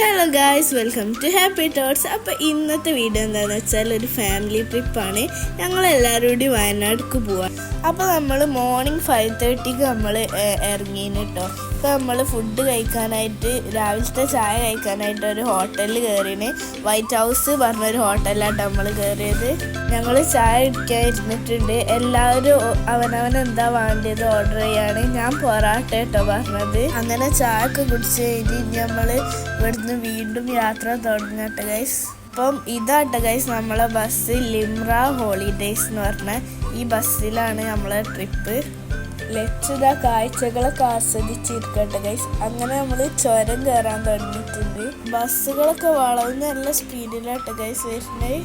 Hello guys welcome to Happy Tots അപ്പോൾ ഇന്നത്തെ video എന്താണെന്ന് വെച്ചാൽ ഒരു ഫാമിലി ട്രിപ്പാണ് ഞങ്ങൾ എല്ലാവരും കൂടി വയനാട്ടിലേക്ക് പോവാം അപ്പോൾ നമ്മൾ മോർണിംഗ് ഫൈവ് തേർട്ടിക്ക് നമ്മൾ ഇറങ്ങിയിന് കേട്ടോ അപ്പോൾ നമ്മൾ ഫുഡ് കഴിക്കാനായിട്ട് രാവിലത്തെ ചായ കഴിക്കാനായിട്ട് ഒരു ഹോട്ടലിൽ കയറിന് വൈറ്റ് ഹൗസ് പറഞ്ഞൊരു ഹോട്ടലാണ് നമ്മൾ കയറിയത് ഞങ്ങൾ ചായ കുടിക്കാൻ ഇരുന്നിട്ടുണ്ട്. എല്ലാവരും അവനവൻ എന്താ വേണ്ടത് ഓർഡർ ചെയ്യാണ്. ഞാൻ പൊറാട്ട കേട്ടോ പറഞ്ഞത്. അങ്ങനെ ചായ ഒക്കെ കുടിച്ച് കഴിഞ്ഞ് നമ്മൾ ഇവിടുന്ന് വീണ്ടും യാത്ര തുടങ്ങട്ടെ ഗൈസ് അപ്പം ഇതാട്ടെ ഗൈസ് നമ്മളെ ബസ് ലിംറ ഹോളിഡേയ്സ് എന്ന് പറഞ്ഞ ഈ ബസ്സിലാണ് നമ്മളെ ട്രിപ്പ് ലക്ഷിത കാഴ്ചകളൊക്കെ ആസ്വദിച്ചിരിക്കട്ടെ ഗൈസ് അങ്ങനെ നമ്മൾ ചുരം കയറാൻ തുടങ്ങിയിട്ടുണ്ട്. ബസ്സുകളൊക്കെ വളർന്ന് നല്ല സ്പീഡിലാട്ടെ ഗൈസ് വരുന്നത്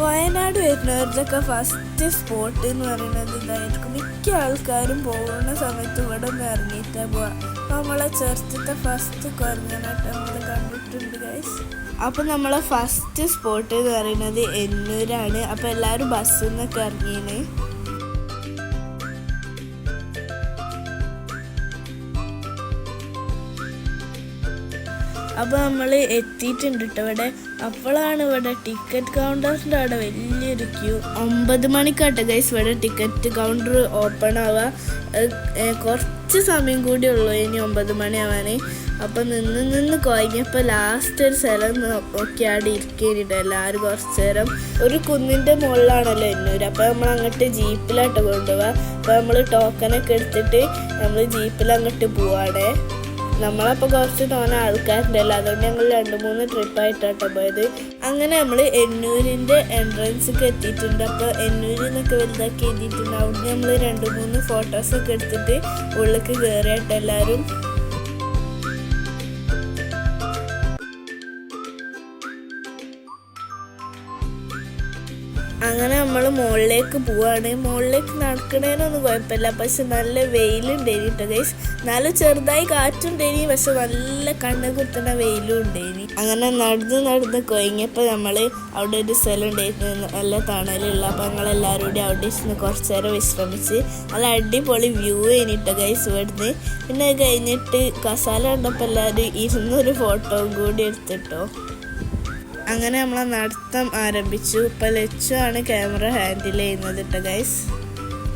വയനാട് വരുന്നവരുടെയൊക്കെ ഫസ്റ്റ് സ്പോട്ട് എന്ന് പറയുന്നത് ഇതായിരിക്കും. മിക്ക ആൾക്കാരും പോകുന്ന സമയത്ത് ഇവിടെ നിന്ന് ഇറങ്ങിയിട്ടാ പോവാ. നമ്മളെ ചെറുത്തത്തെ ഫസ്റ്റ് കുറഞ്ഞനായിട്ട് നമ്മൾ കണ്ടിട്ടുണ്ട് ഗൈസ് അപ്പോൾ നമ്മളെ ഫസ്റ്റ് സ്പോട്ട് എന്ന് പറയുന്നത് എന്നൂരാണ് അപ്പോൾ എല്ലാവരും ബസ്സിൽ നിന്നൊക്കെ ഇറങ്ങിയാണ് അപ്പോൾ നമ്മൾ എത്തിയിട്ടുണ്ട് കേട്ടോ ഇവിടെ. അപ്പോഴാണ് ഇവിടെ ടിക്കറ്റ് കൗണ്ടറിന്റെ അവിടെ വലിയൊരു ക്യൂ ഒമ്പത് മണിക്കാട്ടെ ഗൈസ് ഇവിടെ ടിക്കറ്റ് കൗണ്ടർ ഓപ്പൺ ആവുക. കുറച്ച് സമയം കൂടി ഉള്ളൂ ഇനി ഒമ്പത് മണിയാവാൻ അപ്പം നിന്ന് നിന്ന് കുഴങ്ങിയപ്പോൾ ലാസ്റ്റ് ഒരു സ്ഥലം ഒക്കെ അവിടെ ഇരിക്കേണ്ടിട്ട് എല്ലാവരും കുറച്ച് നേരം. ഒരു കുന്നിന്റെ മുകളിലാണല്ലോ എന്നൂര്. അപ്പോൾ നമ്മൾ അങ്ങോട്ട് ജീപ്പിലാട്ടോ കൊണ്ടുപോവുക. അപ്പോൾ നമ്മൾ ടോക്കനൊക്കെ എടുത്തിട്ട് നമ്മൾ ജീപ്പിൽ അങ്ങോട്ട് പോവാണേ. നമ്മളപ്പോൾ കുറച്ച് തോന്നെ ആൾക്കാരുണ്ടല്ലോ. അതുകൊണ്ട് ഞങ്ങൾ രണ്ട് മൂന്ന് ട്രിപ്പായിട്ടാട്ടോ പോയത്. അങ്ങനെ നമ്മൾ എന്നൂരിന്റെ എൻട്രൻസൊക്കെ എത്തിയിട്ടുണ്ട്. അപ്പോൾ എന്നൂരിൽ നിന്നൊക്കെ വലുതാക്കി എഴുതിയിട്ടുണ്ട്. അവിടെ നമ്മൾ രണ്ട് മൂന്ന് ഫോട്ടോസൊക്കെ എടുത്തിട്ട് ഉള്ളിലേക്ക് കയറിയിട്ട് എല്ലാവരും അങ്ങനെ നമ്മൾ മുകളിലേക്ക് പോവാണ്. മുകളിലേക്ക് നടക്കണേനൊന്നും കുഴപ്പമില്ല. പക്ഷെ നല്ല വെയിലുണ്ടേനി കേട്ടോ ഗൈസ് നല്ല ചെറുതായി കാറ്റും കാറ്റുണ്ടേനി പക്ഷെ നല്ല കണ്ണ് കുത്തുന്ന വെയിലും ഉണ്ടേനി അങ്ങനെ നടന്ന് നടന്ന് കൊയങ്ങിയപ്പോൾ നമ്മൾ അവിടെ ഒരു സ്ഥലം ഉണ്ടായിരുന്നു നല്ല തണലുള്ള അപ്പോൾ ഞങ്ങൾ എല്ലാവരും കൂടി അവിടെ ഇരുന്ന് കുറച്ച് നേരം വിശ്രമിച്ച് നല്ല അടിപൊളി വ്യൂ കഴിഞ്ഞിട്ടോ ഗൈസ് ഇവിടുന്ന്. പിന്നെ കഴിഞ്ഞിട്ട് കസാല കണ്ടപ്പോൾ എല്ലാവരും ഇരുന്നൊരു ഫോട്ടോ കൂടി എടുത്തിട്ടോ. അങ്ങനെ നമ്മൾ നടത്തം ആരംഭിച്ചു. ഇപ്പൊ ലച്ചു ആണ് ക്യാമറ ഹാൻഡിൽ ചെയ്യുന്നത് കേട്ടോ ഗൈസ്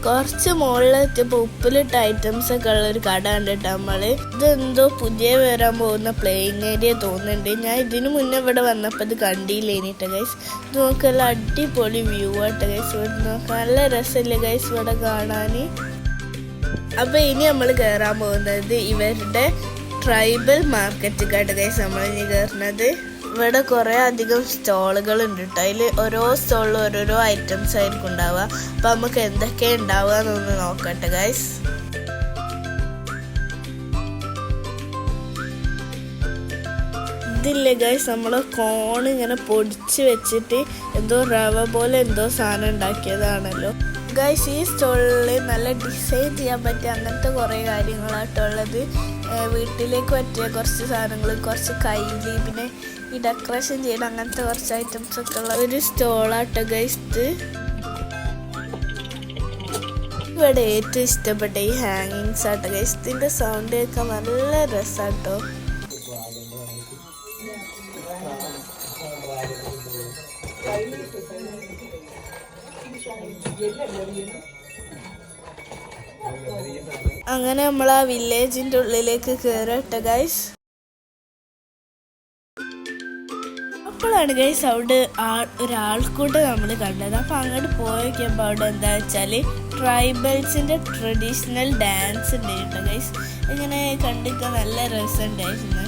കുറച്ച് മുകളിലെത്തിയപ്പോൾ ഉപ്പിലിട്ട ഐറ്റംസ് ഒക്കെ ഉള്ള ഒരു കട കണ്ടിട്ട് നമ്മൾ ഇതെന്തോ പുതിയ വരാൻ പോകുന്ന പ്ലേയിങ് ഏരിയ തോന്നുന്നുണ്ട്. ഞാൻ ഇതിനു മുന്നേ ഇവിടെ വന്നപ്പോൾ ഇത് കണ്ടില്ലേനിട്ടോ ഗൈസ് ഇത് നോക്കല്ല അടിപൊളി വ്യൂ ആട്ടെ ഗൈസ് ഇവിടെ നോക്കാം നല്ല രസമില്ലേ ഗൈസ് ഇവിടെ കാണാൻ അപ്പോൾ ഇനി നമ്മൾ കയറാൻ പോകുന്നത് ഇവരുടെ ട്രൈബൽ മാർക്കറ്റ് കേട്ടോ ഗൈസ് നമ്മൾ ഇനി കയറുന്നത് ഇവിടെ കുറേ അധികം സ്റ്റോളുകൾ ഉണ്ട് കേട്ടോ അതിൽ ഓരോ സ്റ്റോളിലും ഓരോരോ ഐറ്റംസ് ആയിരിക്കും ഉണ്ടാവുക. അപ്പം നമുക്ക് എന്തൊക്കെ ഉണ്ടാവുക എന്നൊന്ന് നോക്കട്ടെ ഗൈസ് ഇതില്ലേ ഗൈസ് നമ്മൾ കോൺ ഇങ്ങനെ പൊടിച്ച് വെച്ചിട്ട് എന്തോ റവ പോലെ എന്തോ സാധനം ഉണ്ടാക്കിയതാണല്ലോ. ഗൈസ് ഈ സ്റ്റോളിൽ നല്ല ഡിസൈൻ ചെയ്യാൻ പറ്റിയ അങ്ങനത്തെ കുറേ കാര്യങ്ങളാട്ടുള്ളത് വീട്ടിലേക്ക് പറ്റിയ കുറച്ച് സാധനങ്ങൾ കുറച്ച് കയ്യിൽ പിന്നെ ഈ ഡെക്കറേഷൻ ചെയ്യണ അങ്ങനത്തെ കുറച്ച് ഐറ്റംസ് ഒക്കെ ഉള്ള ഒരു സ്റ്റോളാട്ടോ ഗൈസ്റ്റ് ഇവിടെ ഏറ്റവും ഇഷ്ടപ്പെട്ട ഈ ഹാങ്ങിങ്സ് ആട്ടോ ഗൈസ് ഇതിന്റെ സൗണ്ട് കേൾക്കാൻ നല്ല രസാട്ടോ. അങ്ങനെ നമ്മൾ ആ വില്ലേജിന്റെ ഉള്ളിലേക്ക് കയറട്ടെ ഗൈസ് അപ്പോഴാണ് ഗൈസ് അവിടെ ആൾ ഒരാൾക്കൂട്ട് നമ്മൾ കണ്ടത്. അപ്പോൾ അങ്ങോട്ട് പോയിക്കുമ്പോൾ അവിടെ എന്താ വെച്ചാൽ ട്രൈബൽസിന്റെ ട്രഡീഷണൽ ഡാൻസ് ഉണ്ട് ഗൈസ് ഇങ്ങനെ കണ്ടിട്ട് നല്ല രസമുണ്ടായിരുന്നു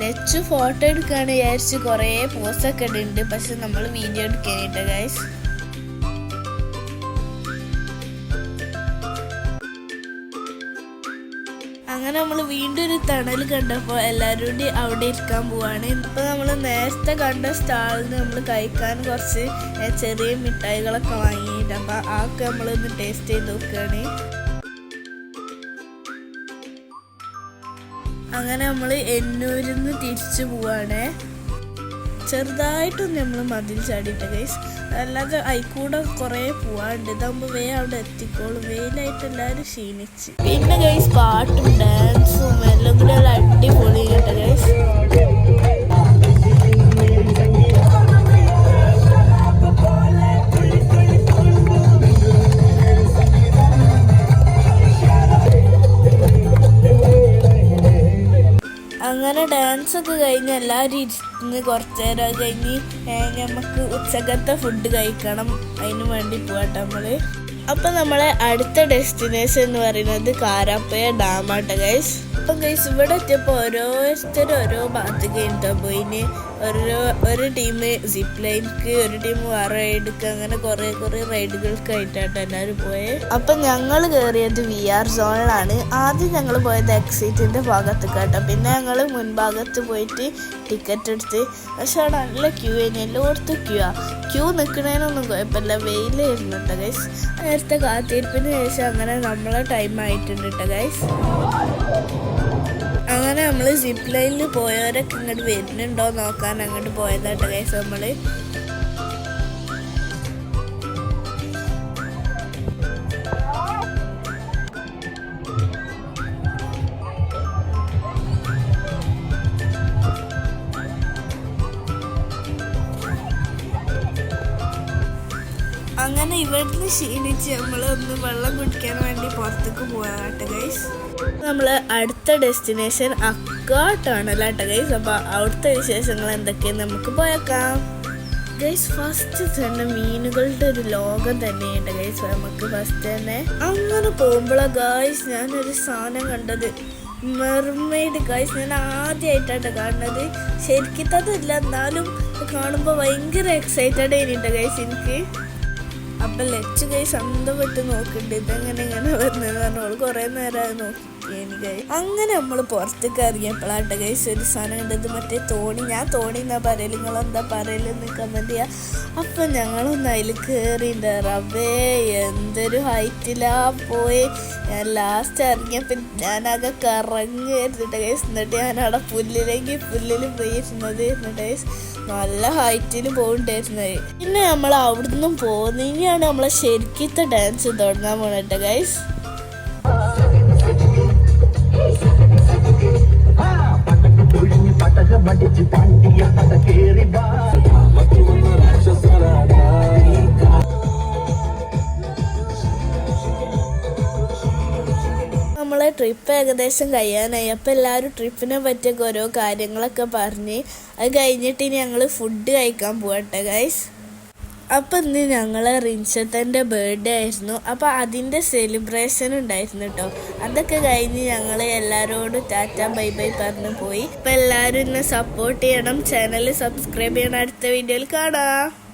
നെച്ച് ഫോട്ടോ എടുക്കാണ് വിചാരിച്ച് കുറേ പോസ്റ്റൊക്കെ ഉണ്ട് പക്ഷെ നമ്മൾ വീഡിയോ എടുക്കാനായിട്ട് ഗൈസ് അങ്ങനെ നമ്മൾ വീണ്ടും ഒരു തണൽ കണ്ടപ്പോൾ എല്ലാവരും കൂടി അവിടെ ഇരിക്കാൻ പോവാണ്. ഇപ്പോൾ നമ്മൾ നേരത്തെ കണ്ട സ്റ്റാളിൽ നമ്മൾ കഴിക്കാൻ കുറച്ച് ചെറിയ മിഠായികളൊക്കെ വാങ്ങിയിട്ട് അപ്പോൾ നമ്മൾ നമ്മളൊന്ന് ടേസ്റ്റ് ചെയ്ത് നോക്കുകയാണ് അങ്ങനെ നമ്മൾ എന്നൂരിൽ നിന്ന് തിരിച്ചു പോവാണ്. ചെറുതായിട്ടൊന്ന് നമ്മൾ മതിൽ ചാടിയിട്ട് ഗൈസ് അല്ലാതെ അയിക്കൂടെ കുറേ പോവാണ്ട്. ഇതാകുമ്പോൾ വേ അവിടെ എത്തിക്കോളും. വെയിലായിട്ട് എല്ലാവരും ക്ഷീണിച്ച്. പിന്നെ ഗൈസ് പാട്ടും ഡാൻസും എല്ലാം കൂടെ ഒരു അടിപൊളി കേട്ടോ ഗൈസ് അങ്ങനെ ഡാൻസ് ഒക്കെ കഴിഞ്ഞ് എല്ലാവരും ഇരുന്ന് കുറച്ച് നേരം കഴിഞ്ഞ് നമുക്ക് ഉച്ചക്കത്തെ ഫുഡ് കഴിക്കണം. അതിന് വേണ്ടി പോകട്ടെ നമ്മൾ. അപ്പം നമ്മളെ അടുത്ത ഡെസ്റ്റിനേഷൻ എന്ന് പറയുന്നത് കാരാപ്പയ ഡാമാണ് ഗൈസ് അപ്പം ഗൈസ് ഇവിടെ എത്തിയപ്പോൾ ഓരോരുത്തരും ഓരോ ഭാഗത്ത് കഴിഞ്ഞിട്ടോ പോയി. ഓരോ ഒരു ടീം സിപ്പ് ലൈൻക്ക് ഒരു ടീം വേറെ റൈഡ്ക്ക് അങ്ങനെ കുറേ കുറേ ആയിട്ടാണ് എല്ലാവരും പോയത് അപ്പം ഞങ്ങൾ കയറിയത് വി ആർ സോണിലാണ് ആദ്യം ഞങ്ങൾ പോയത് എക്സിറ്റിന്റെ ഭാഗത്ത് കേട്ടോ പിന്നെ ഞങ്ങൾ മുൻഭാഗത്ത് പോയിട്ട് ടിക്കറ്റ് എടുത്ത്. പക്ഷെ അവിടെ നല്ല ക്യൂ ആയിരുന്നു. എല്ലായിടത്തും ക്യൂ ആ. ക്യൂ നിൽക്കുന്നതിനൊന്നും കുഴപ്പമില്ല. വെയിലായിരുന്നു കേട്ടോ ഗൈസ് നേരത്തെ കാത്തിരിപ്പിന് ശേഷം അങ്ങനെ നമ്മളെ ടൈം ആയിട്ടുണ്ട് കേട്ടോ ഗൈസ് അങ്ങനെ നമ്മൾ സിപ്പ് ലൈനിൽ പോയവരൊക്കെ ഇങ്ങോട്ട് വരുന്നുണ്ടോ നോക്കാൻ അങ്ങോട്ട് പോയതാട്ടോ ഗൈസ് നമ്മൾ. അങ്ങനെ ഇവിടുന്ന് ക്ഷീണിച്ച് നമ്മൾ ഒന്ന് വെള്ളം കുടിക്കാൻ വേണ്ടി പുറത്തേക്ക് പോകാട്ടെ ഗൈസ് നമ്മൾ അടുത്ത ഡെസ്റ്റിനേഷൻ അക്കാട്ടാണ് കേട്ടോ ഗൈസ് അപ്പോൾ അവിടുത്തെ വിശേഷങ്ങൾ എന്തൊക്കെയാണ് നമുക്ക് പോയേക്കാം. ഗൈസ് ഫസ്റ്റ് തന്നെ മീനുകളുടെ ഒരു ലോകം തന്നെയുണ്ട് ഗൈസ് നമുക്ക് ഫസ്റ്റ് തന്നെ അങ്ങനെ പോകുമ്പോഴാണ് ഗൈസ് ഞാനൊരു സാധനം കണ്ടത്. മെർമെയ്ഡ് ഗൈസ് ഞാൻ ആദ്യമായിട്ടാണ് കാണുന്നത്. ശരിക്കും അതല്ല എന്നാലും കാണുമ്പോൾ ഭയങ്കര എക്സൈറ്റഡ് ആയിട്ടുണ്ട് ഗൈസ് എനിക്ക്. അപ്പൊ ലച്ച് കൈ സ്വന്തം വിട്ട് നോക്കണ്ട്. ഇതെങ്ങനെ ഇങ്ങനെ വരുന്നത് പറഞ്ഞോൾ കുറെ നേരമായി നോക്കി. എനിക്ക് അങ്ങനെ നമ്മൾ പുറത്തേക്ക് ഇറങ്ങിയപ്പോഴാട്ട കൈസ് ഒരു സാധനം കണ്ടത്. മറ്റേ തോണി. ഞാൻ തോണി എന്നാ പറയൽ? നിങ്ങളെന്താ പറയലെന്ന് കമന്റ് ചെയ്യാ. അപ്പൊ ഞങ്ങളൊന്ന് അതിൽ കയറിണ്ട് റബേ എന്തൊരു ഹൈറ്റിലാ പോയി. ഞാൻ ലാസ്റ്റ് ഇറങ്ങിയപ്പോൾ ഞാനാകെ എടുത്തിട്ട് കൈസ് എന്നിട്ട് ഞാൻ അവിടെ പുല്ലിലേക്ക് പുല്ലിൽ പോയിരുന്നത് എന്നിട്ട് കൈസ് നല്ല ഹൈറ്റിൽ പോകണ്ടായിരുന്നത് പിന്നെ നമ്മൾ അവിടുന്ന് പോകുന്നതിനെയാണ് നമ്മളെ ശരിക്കത്തെ ഡാൻസ് തുടങ്ങാൻ പോണട്ടെ ഗൈസ് പടക മടിച്ച് പാണ്ടിയ പട കേറി ട്രിപ്പ് ഏകദേശം കഴിയാനായി. അപ്പോൾ എല്ലാവരും ട്രിപ്പിനെ പറ്റിയൊക്കെ ഓരോ കാര്യങ്ങളൊക്കെ പറഞ്ഞ് അത് കഴിഞ്ഞിട്ട് ഇനി ഞങ്ങൾ ഫുഡ് കഴിക്കാൻ പോകട്ടെ ഗൈസ് അപ്പം ഇന്ന് ഞങ്ങളെ റിൻഷത്തന്റെ ബർത്ത്ഡേ ആയിരുന്നു. അപ്പോൾ അതിന്റെ സെലിബ്രേഷൻ ഉണ്ടായിരുന്നു കേട്ടോ അതൊക്കെ കഴിഞ്ഞ് ഞങ്ങൾ എല്ലാവരോടും ടാറ്റ ബൈ ബൈ പറഞ്ഞു പോയി. അപ്പോൾ എല്ലാവരും ഇന്ന് സപ്പോർട്ട് ചെയ്യണം. ചാനൽ സബ്സ്ക്രൈബ് ചെയ്യണം. അടുത്ത വീഡിയോയിൽ കാണാം.